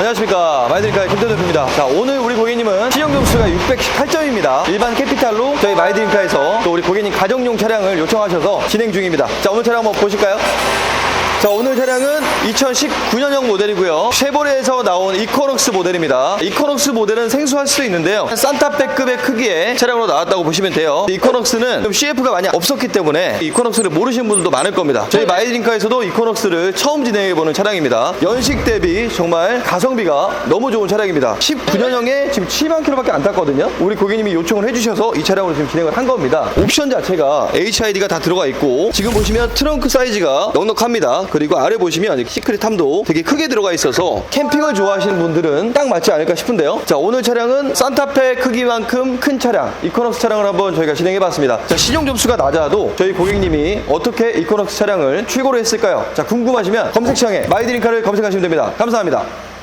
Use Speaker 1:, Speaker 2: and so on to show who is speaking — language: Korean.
Speaker 1: 안녕하십니까. 마이드링카의 김태현 대표입니다. 자 오늘 우리 고객님은 신용 점수가 618점입니다. 일반 캐피탈로 저희 마이드링카에서 또 우리 고객님 가정용 차량을 요청하셔서 진행 중입니다. 자 오늘 차량 한번 보실까요? 차량은 2019년형 모델이고요. 쉐보레에서 나온 이코넉스 모델입니다. 이코넉스 모델은 생소할 수도 있는데요. 산타페급의 크기의 차량으로 나왔다고 보시면 돼요. 이코넉스는 좀 CF가 많이 없었기 때문에 이코넉스를 모르시는 분들도 많을 겁니다. 저희 마이드링카에서도 이코넉스를 처음 진행해보는 차량입니다. 연식 대비 정말 가성비가 너무 좋은 차량입니다. 19년형에 지금 7만 킬로밖에 안 탔거든요. 우리 고객님이 요청을 해주셔서 이 차량으로 지금 진행을 한 겁니다. 옵션 자체가 HID가 다 들어가 있고 지금 보시면 트렁크 사이즈가 넉넉합니다. 그리고 아래 보시면 시크릿 탐도 되게 크게 들어가 있어서 캠핑을 좋아하시는 분들은 딱 맞지 않을까 싶은데요. 자 오늘 차량은 산타페 크기만큼 큰 차량 이코넉스 차량을 한번 저희가 진행해 봤습니다. 자 신용 점수가 낮아도 저희 고객님이 어떻게 이코넉스 차량을 출고를 했을까요? 자 궁금하시면 검색창에 마이드링카를 검색하시면 됩니다. 감사합니다